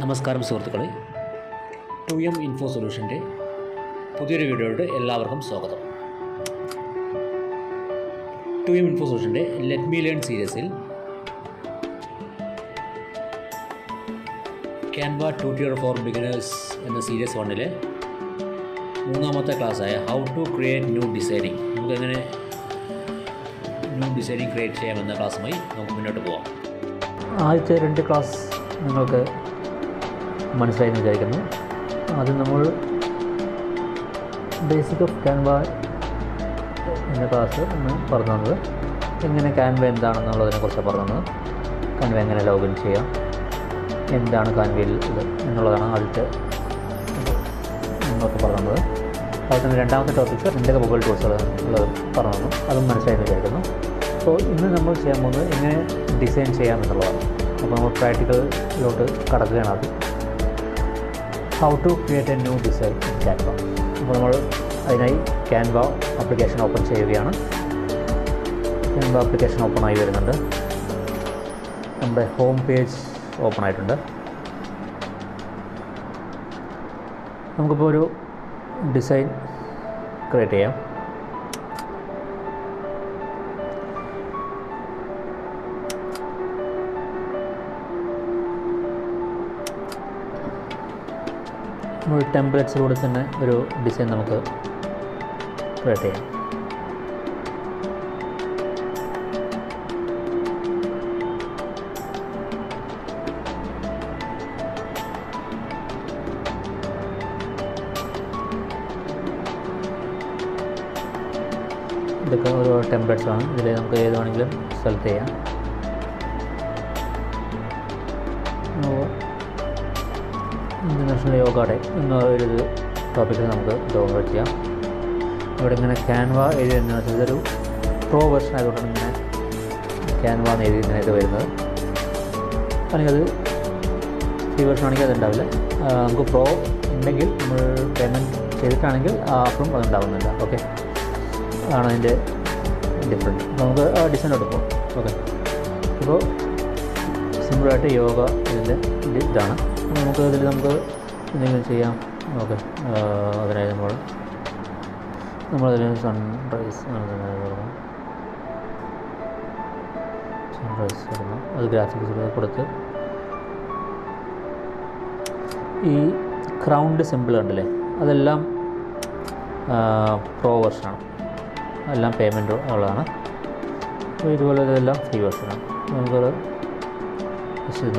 നമസ്കാരം സുഹൃത്തുക്കളെ. To M info സൊല്യൂഷന്റെ പുതിയൊരു വീഡിയോയുടെ എല്ലാവർക്കും സ്വാഗതം. ടു എം ഇൻഫോ സൊല്യൂഷന്റെ ലെറ്റ് മീ ലേൺ സീരീസിൽ Canva to tear for beginners എന്ന സീരീസ് വണ്ണിലെ മൂന്നാമത്തെ ക്ലാസ്സായ how to create new designing നമുക്കെങ്ങനെ ന്യൂ ഡിസൈനിങ് ക്രിയേറ്റ് ചെയ്യാമെന്ന ക്ലാസ്സുമായി നമുക്ക് മുന്നോട്ട് പോകാം ആദ്യത്തെ രണ്ട് ക്ലാസ് നിങ്ങൾക്ക് മനസ്സിലായി എന്ന് വിചാരിക്കുന്നു. ആദ്യം നമ്മൾ ബേസിക് ഓഫ് ക്യാൻവ എന്ന ക്ലാസ് എന്ന് തന്നത്. എങ്ങനെ ക്യാൻവ എന്താണെന്നുള്ളതിനെ കുറിച്ച് പറഞ്ഞു തന്നത്. ക്യാൻവ എങ്ങനെ ലോഗിൻ ചെയ്യാം? എന്താണ് ക്യാൻവയിൽ ഇത് എന്നുള്ളതാണ് ആദ്യത്തെ നിങ്ങൾക്ക് പറഞ്ഞു തന്നത്. അതുപോലെ തന്നെ രണ്ടാമത്തെ ടോപ്പിക്ക് എന്തൊക്കെ മൊബൈൽ ടൂൾസുകൾ ഉള്ളത് പറഞ്ഞു അതും മനസ്സിലായി എന്ന് വിചാരിക്കുന്നു. അപ്പോൾ ഇന്ന് നമ്മൾ ചെയ്യാൻ പോകുന്നത് എങ്ങനെ ഡിസൈൻ ചെയ്യാം എന്നുള്ളതാണ്. അപ്പോൾ നമ്മൾ പ്രാക്ടിക്കലിലോട്ട് കടക്കുകയാണ് ആദ്യം. How to create a new design in Canva അപ്പോൾ നമ്മൾ അതിനായി ക്യാൻവ ആപ്ലിക്കേഷൻ ഓപ്പൺ ചെയ്യുകയാണ്. ക്യാൻവ ആപ്ലിക്കേഷൻ ഓപ്പൺ ആയി വരുന്നുണ്ട്. നമ്മുടെ ഹോം പേജ് ഓപ്പൺ ആയിട്ടുണ്ട്. നമുക്കിപ്പോൾ ഒരു ഡിസൈൻ ക്രിയേറ്റ് ചെയ്യാം. ടെംപ്ലേറ്റ്സിലൂടെ തന്നെ ഒരു ഡിസൈൻ നമുക്ക് ക്രിയേറ്റ് ചെയ്യാം. ഇതൊക്കെ ഓരോ ആണ്. ഇതിൽ നമുക്ക് ഏത് വേണമെങ്കിലും സെലക്ട് ചെയ്യാം. ഇന്റർനാഷണൽ യോഗ ഡേ എന്ന ഒരു ടോപ്പിക്കിൽ നമുക്ക് ഡൗൺലോഡ് ചെയ്യാം. ഇവിടെ ഇങ്ങനെ ക്യാൻവ എഴുതി വെച്ചാൽ ഇതൊരു പ്രോ വെർഷൻ ആയതുകൊണ്ടാണ് ഇങ്ങനെ ക്യാൻവ എന്ന് എഴുതി ഇങ്ങനെ വരുന്നത്. അല്ലെങ്കിൽ അത് ഫ്രീ വെർഷൻ ആണെങ്കിൽ അതുണ്ടാവില്ല. നമുക്ക് പ്രോ ഉണ്ടെങ്കിൽ നമ്മൾ പേയ്മെന്റ് ചെയ്തിട്ടാണെങ്കിൽ ആ ആപ്പും അതുണ്ടാവുന്നില്ല. ഓക്കെ അതാണ് അതിന്റെ ഡിഫറന്റ് നമുക്ക് ഡിസൈൻ എടുക്കും ഓക്കെ ഇപ്പോൾ സിമ്പിളായിട്ട് യോഗ ഇതിന്റെ ഇത് ഇതാണ്. നമുക്ക് ഇതിൽ നമുക്ക് എന്തെങ്കിലും ചെയ്യാം. ഓക്കെ. അതിനായി നമ്മൾ നമ്മളതിൽ സൺറൈസ് സൺറൈസ് കൊടുക്കണം. അത് ഗ്രാഫിക്സ് കൊടുത്ത്. ഈ ക്രൗണ്ട് സിമ്പിൾ ഉണ്ടല്ലേ അതെല്ലാം പ്രോ വെർഷനാണ് എല്ലാം പേയ്മെന്റ് ഉള്ളതാണ്. അപ്പോൾ ഇതുപോലെ ഇതെല്ലാം ഫ്രീ വെർഷനാണ് നമുക്കത്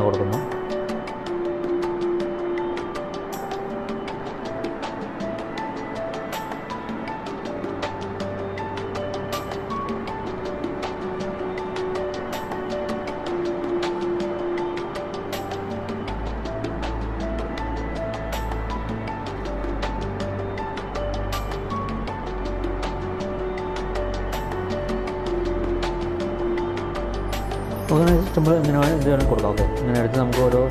കൊടുക്കുന്നു. അങ്ങനെ ഇഷ്ടംപോലെ ഇങ്ങനെ വേണം- ഇത് വേണമെങ്കിൽ കൊടുക്കാം. ഓക്കെ. ഇങ്ങനെ എടുത്ത് നമുക്ക് ഓരോ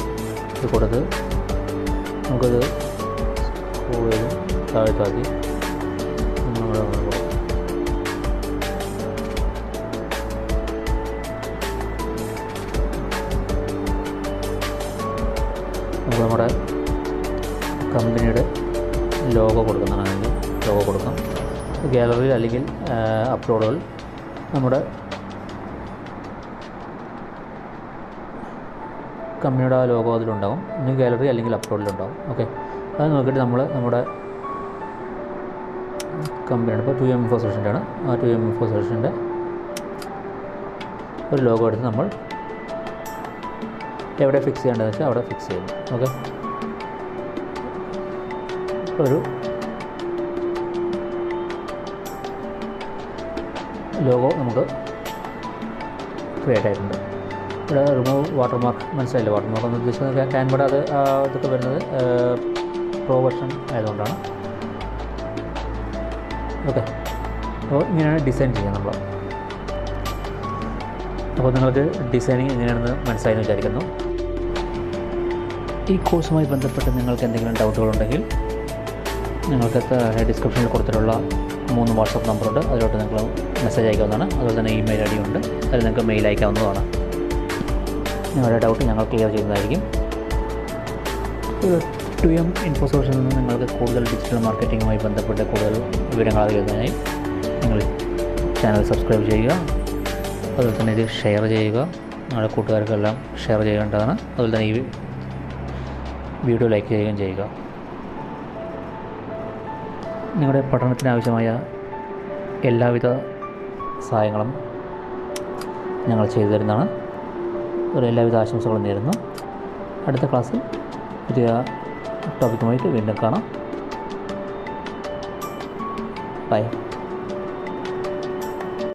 ഇത് കൊടുത്ത് നമുക്കത് ചെയ്ത് താഴ്ത്താക്കി നമ്മുടെ കമ്പനിയുടെ ലോഗോ കൊടുക്കുന്നതാണ് ലോഗോ കൊടുക്കാം. ഗാലറിയിൽ അല്ലെങ്കിൽ അപ്ലോഡുകൾ നമ്മുടെ കമ്പനിയുടെ ലോഗോ അതിലുണ്ടാവും. ഇനി ഗാലറി അല്ലെങ്കിൽ അപ്ലോഡിലുണ്ടാവും ഓക്കെ അത് നോക്കിയിട്ട് നമ്മൾ നമ്മുടെ കമ്പനിയാണ് ഇപ്പോൾ ടു എം ഇൻഫോ സെഷന്റെ ആണ് ആ ടു എം ഇൻഫോ സെഷന്റെ ഒരു ലോഗോ എടുത്ത് നമ്മൾ എവിടെ ഫിക്സ് ചെയ്യേണ്ടതെന്ന് വെച്ചാൽ അവിടെ ഫിക്സ് ചെയ്യുന്നു. ഓക്കെ ഒരു ലോഗോ നമുക്ക് ക്രിയേറ്റ് ആയിട്ടുണ്ട്. ഇവിടെ റിമൂവ് വാട്ടർമാർക്ക് വാട്ടർ വാട്ടർമാർക്ക് എന്ന് ഉദ്ദേശിക്കുന്നത് ക്യാൻവയുടെ അത് ഇതൊക്കെ വരുന്നത് പ്രോ വെർഷൻ ആയതുകൊണ്ടാണ്. ഓക്കെ അപ്പോൾ ഇങ്ങനെയാണ് ഡിസൈൻ ചെയ്യുക നമ്മൾ അപ്പോൾ നിങ്ങൾക്ക് ഡിസൈനിങ് എങ്ങനെയാണെന്ന് മനസ്സിലായെന്ന് വിചാരിക്കുന്നു. ഈ കോഴ്സുമായി ബന്ധപ്പെട്ട് നിങ്ങൾക്ക് എന്തെങ്കിലും ഡൗട്ടുകളുണ്ടെങ്കിൽ നിങ്ങൾക്ക് ഡിസ്ക്രിപ്ഷനിൽ കൊടുത്തിട്ടുള്ള മൂന്ന് വാട്സപ്പ് നമ്പറുണ്ട് അതിലോട്ട് നിങ്ങൾ മെസ്സേജ് അയക്കാവുന്നതാണ്. അതുപോലെ തന്നെ ഇമെയിൽ ഐ ഡി ഉണ്ട്. അതിൽ നിങ്ങൾക്ക് മെയിൽ അയക്കാവുന്നതാണ് നിങ്ങളുടെ ഡൗട്ട് ഞങ്ങൾ ക്ലിയർ ചെയ്യുന്നതായിരിക്കും. ടു എം ഇൻഫോ സോഴ്സിൽ നിന്ന് നിങ്ങൾക്ക് കൂടുതൽ ഡിജിറ്റൽ മാർക്കറ്റിങ്ങുമായി ബന്ധപ്പെട്ട് കൂടുതൽ വിവരങ്ങൾ അറിയുന്നതിനായി നിങ്ങൾ ചാനൽ സബ്സ്ക്രൈബ് ചെയ്യുക. അതുപോലെ തന്നെ ഇത് ഷെയർ ചെയ്യുക. നിങ്ങളുടെ കൂട്ടുകാർക്കെല്ലാം ഷെയർ ചെയ്യേണ്ടതാണ്. അതുപോലെ തന്നെ ഈ വീഡിയോ ലൈക്ക് ചെയ്യുകയും ചെയ്യുക. നിങ്ങളുടെ പഠനത്തിന് ആവശ്യമായ എല്ലാവിധ സഹായങ്ങളും ഞങ്ങൾ ചെയ്തു തരുന്നതാണ്. ഒരു എല്ലാവിധ ആശംസകളും നേരുന്നു. അടുത്ത ക്ലാസ്സിൽ പുതിയ ടോപ്പിക്കുമായിട്ട് വീണ്ടും കാണാം. ബൈ